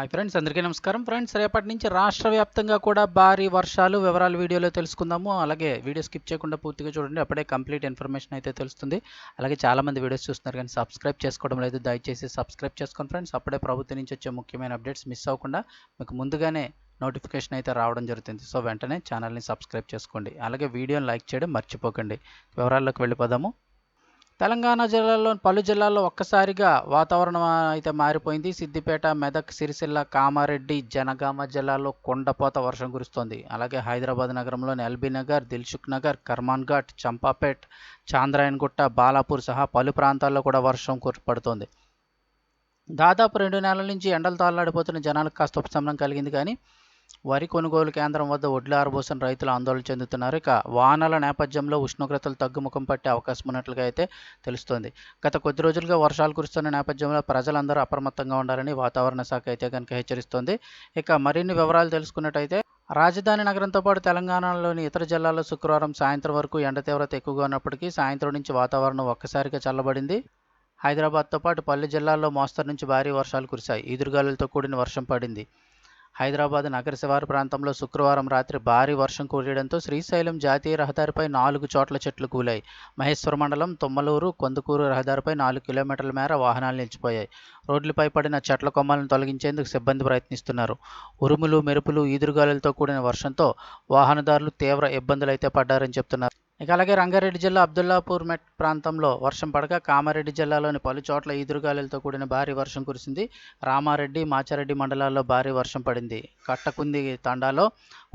Hi friends అందరికీ నమస్కారం. Friends రేపటి నుంచి రాష్ట్ర వ్యాప్తంగా కూడా భారీ వర్షాలు వివరాలు వీడియోలో తెలుసుకుందాము. అలాగే వీడియో స్కిప్ చేయకుండా పూర్తిగా చూడండి అప్పుడే కంప్లీట్ ఇన్ఫర్మేషన్ అయితే తెలుస్తుంది. అలాగే చాలామంది వీడియోస్ చూస్తున్నారు కానీ సబ్స్క్రైబ్ చేసుకోవడం లేదు. దయచేసి సబ్స్క్రైబ్ చేసుకోండి ఫ్రెండ్స్ అప్పుడే ప్రభుత్వం నుంచి వచ్చే ముఖ్యమైన అప్డేట్స్ మిస్ అవ్వకుండా మీకు ముందుగానే నోటిఫికేషన్ అయితే రావడం జరుగుతుంది. సో వెంటనే ఛానల్ని సబ్స్క్రైబ్ చేసుకోండి. అలాగే వీడియోని లైక్ చేయడం మర్చిపోకండి. వివరాల్లోకి వెళ్ళిపోదాము. తెలంగాణ జిల్లాలో పలు జిల్లాల్లో ఒక్కసారిగా వాతావరణం అయితే మారిపోయింది. సిద్దిపేట మెదక్ సిరిసిల్ల కామారెడ్డి జనగామ జిల్లాలో కొండపోత వర్షం కురుస్తోంది. అలాగే హైదరాబాద్ నగరంలోని ఎల్బీ నగర్ దిల్సుఖ్ నగర్ కర్మాన్ ఘాట్ చంపాపేట్ చాంద్రాయన్గుట్ట బాలాపూర్ సహా పలు ప్రాంతాల్లో కూడా వర్షం కురిపడుతోంది. దాదాపు రెండు నెలల నుంచి ఎండలు తాళ్ళాడిపోతున్న జనాలకు కాస్త ఉపశమనం కలిగింది కానీ వరి కొనుగోలు కేంద్రం వద్ద వడ్లు ఆరబోసిన రైతులు ఆందోళన చెందుతున్నారు. ఇక వానల నేపథ్యంలో ఉష్ణోగ్రతలు తగ్గుముఖం పట్టే అవకాశం ఉన్నట్లుగా అయితే తెలుస్తోంది. గత కొద్ది రోజులుగా వర్షాలు కురుస్తున్న నేపథ్యంలో ప్రజలందరూ అప్రమత్తంగా ఉండాలని వాతావరణ శాఖ అయితే కనుక హెచ్చరిస్తోంది. ఇక మరిన్ని వివరాలు తెలుసుకున్నట్టయితే రాజధాని నగరంతో పాటు తెలంగాణలోని ఇతర జిల్లాల్లో శుక్రవారం సాయంత్రం వరకు ఎండ తీవ్రత ఎక్కువగా ఉన్నప్పటికీ సాయంత్రం నుంచి వాతావరణం ఒక్కసారిగా చల్లబడింది. హైదరాబాద్తో పాటు పల్లె జిల్లాల్లో మోస్తరు నుంచి భారీ వర్షాలు కురిశాయి. ఈదురుగాలులతో కూడిన వర్షం పడింది. హైదరాబాద్ నగర శివారు ప్రాంతంలో శుక్రవారం రాత్రి భారీ వర్షం కురియడంతో శ్రీశైలం జాతీయ రహదారిపై నాలుగు చోట్ల చెట్లు కూలాయి. మహేశ్వర మండలం తుమ్మలూరు కొందుకూరు రహదారిపై నాలుగు కిలోమీటర్ల మేర వాహనాలు నిలిచిపోయాయి. రోడ్లపై పడిన చెట్ల కొమ్మలను తొలగించేందుకు సిబ్బంది ప్రయత్నిస్తున్నారు. ఉరుములు మెరుపులు ఈదురుగాలులతో కూడిన వర్షంతో వాహనదారులు తీవ్ర ఇబ్బందులు అయితే పడ్డారని చెప్తున్నారు. ఇక అలాగే రంగారెడ్డి జిల్లా అబ్దుల్లాపూర్ మెట్ ప్రాంతంలో వర్షం పడక కామారెడ్డి జిల్లాలోని పలు చోట్ల ఈదురుగాలులతో కూడిన భారీ వర్షం కురిసింది. రామారెడ్డి మాచారెడ్డి మండలాల్లో భారీ వర్షం పడింది. కట్టకుంది తండాలో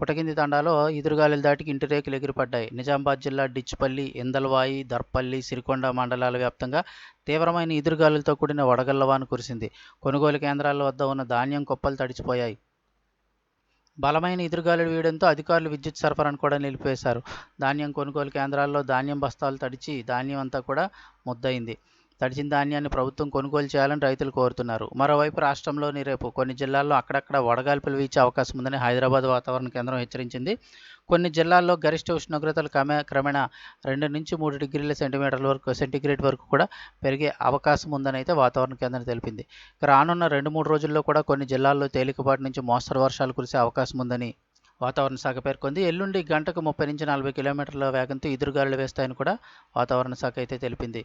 పుటకింది తండాలో ఈదురుగాలులు దాటికి ఇంటి రేకులు ఎగిరిపడ్డాయి. నిజామాబాద్ జిల్లా డిచ్పల్లి ఇందల్వాయి దర్పల్లి సిరికొండ మండలాల వ్యాప్తంగా తీవ్రమైన ఈదురుగాలులతో కూడిన వడగళ్ళవాన కురిసింది. కొనుగోలు కేంద్రాల వద్ద ఉన్న ధాన్యం కుప్పలు తడిచిపోయాయి. బలమైన ఎదురుగాలులు వేయడంతో అధికారులు విద్యుత్ సరఫరాను కూడా నిలిపివేశారు. ధాన్యం కొనుగోలు కేంద్రాల్లో ధాన్యం బస్తాలు తడిచి ధాన్యం అంతా కూడా ముద్దయింది. తడిచిన ధాన్యాన్ని ప్రభుత్వం కొనుగోలు చేయాలని రైతులు కోరుతున్నారు. మరోవైపు రాష్ట్రంలోని రేపు కొన్ని జిల్లాల్లో అక్కడక్కడ వడగాల్పులు వీచే అవకాశం ఉందని హైదరాబాద్ వాతావరణ కేంద్రం హెచ్చరించింది. కొన్ని జిల్లాల్లో గరిష్ట ఉష్ణోగ్రతలు క్రమే క్రమేణా రెండు నుంచి మూడు డిగ్రీల సెంటీమీటర్ల వరకు సెంటీగ్రేడ్ వరకు కూడా పెరిగే అవకాశం ఉందని అయితే వాతావరణ కేంద్రం తెలిపింది. రానున్న రెండు మూడు రోజుల్లో కూడా కొన్ని జిల్లాల్లో తేలికపాటి నుంచి మోస్తరు వర్షాలు కురిసే అవకాశం ఉందని వాతావరణ శాఖ పేర్కొంది. ఎల్లుండి గంటకు ముప్పై నుంచి నలభై కిలోమీటర్ల వేగంతో ఎదురుగాలులు వేస్తాయని కూడా వాతావరణ శాఖ అయితే తెలిపింది.